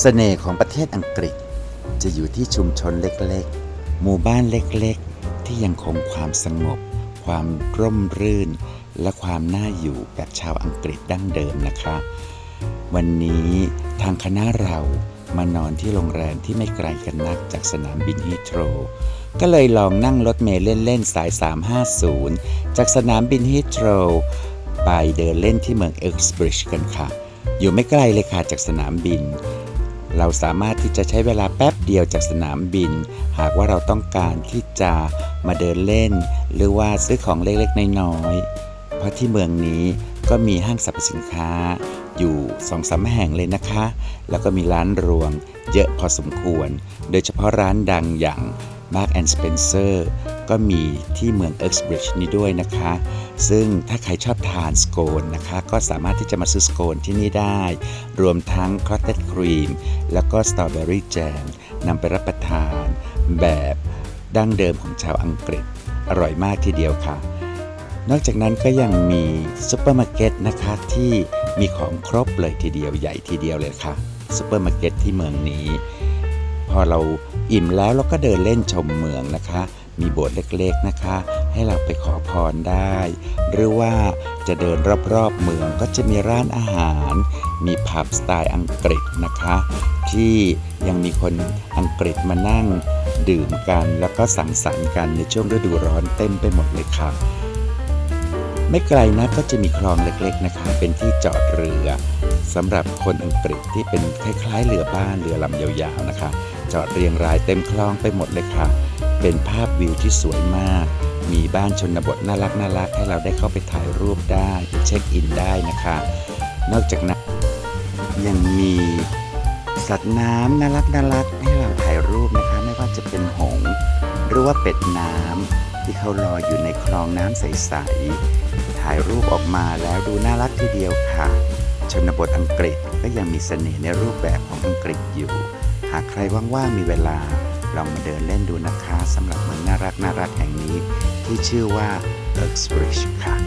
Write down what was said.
เสน่ห์ของประเทศอังกฤษ จะอยู่ที่ชุมชนเล็กๆ หมู่บ้านเล็กๆ ที่ยังคงความสงบ ความร่มรื่น และความน่าอยู่แบบชาวอังกฤษดั้งเดิมนะคะ วันนี้ทางคณะเรามานอนที่โรงแรมที่ไม่ไกลกันนักจากสนามบินฮีโตรก็เลยลองนั่งรถเมล์เล่น ๆ สาย 350 จากสนามบินฮีโตรไปเดินเล่นที่เมืองเอ็กซ์บริดจ์กันค่ะ อยู่ไม่ไกลเลยค่ะจากสนามบิน เราสามารถที่จะใช้เวลาแป๊บเดียวจากสนามบิน หากว่าเราต้องการที่จะมาเดินเล่น หรือว่าซื้อของเล็กๆ น้อยๆ เพราะที่เมืองนี้ก็มีห้างสรรพสินค้า อยู่สองสามแห่งเลยนะคะ แล้วก็มีร้านรวงเยอะพอสมควร โดยเฉพาะร้านดังอย่าง Mark and Spencer ก็มีที่เมือง Uxbridge นี้ด้วยนะคะ ซึ่งถ้าใครชอบทานสโคนนะคะ ก็สามารถที่จะมาซื้อสโคนที่นี่ได้ รวมทั้งคอตเต d ครีม แล้วก็สตรอเบอรี่แจมนำไปรับประทานแบบดั้งเดิมของชาวอังกฤษ อร่อยมากทีเดียวค่ะ นอกจากนั้นก็ยังมีซูเปอร์มาร์เก็ตนะคะที่มีของครบเลยทีเดียวใหญ่ทีเดียวเลยค่ะซูเปอร์มาร์เก็ตที่เมืองนี้ พอเรา อิ่มแล้วเราก็เดินเล่นชมเมืองนะคะ มีโบสถ์เล็กๆนะคะ ให้เราไปขอพรได้ หรือว่าจะเดินรอบๆเมืองก็จะมีร้านอาหาร มีผับสไตล์อังกฤษนะคะ ที่ยังมีคนอังกฤษมานั่งดื่มกันแล้วก็สังสรรค์กันในช่วงฤดูร้อนเต็มไปหมดเลยค่ะไม่ไกลนะก็จะมีคลองเล็กๆนะคะ เป็นที่จอดเรือสำหรับคนอังกฤษที่เป็นคล้ายๆเรือบ้านเรือลำยาวๆนะคะ จอดเรียงรายเต็มคลองไปหมดเลยค่ะ เป็นภาพวิวที่สวยมาก มีบ้านชนบทน่ารักน่ารักให้เราได้เข้าไปถ่ายรูปได้ไปเช็คอินได้นะคะ นอกจากนั้นยังมีสัตว์น้ำน่ารักน่ารักให้เราถ่ายรูปนะคะ ไม่ว่าจะเป็นหงส์หรือว่าเป็ดน้ำที่เขาลอยอยู่ในคลองน้ำใสๆถ่ายรูปออกมาแล้วดูน่ารักทีเดียวค่ะ ชนบทอังกฤษก็ยังมีเสน่ห์ในรูปแบบของอังกฤษอยู่ากใครว่างๆมีเวลา ลองมาเดินเล่นดูนะคะสำหรับเมืองน่ารักน่ารักแห่งนี้ ที่ชื่อว่า Uxbridge ค่ะ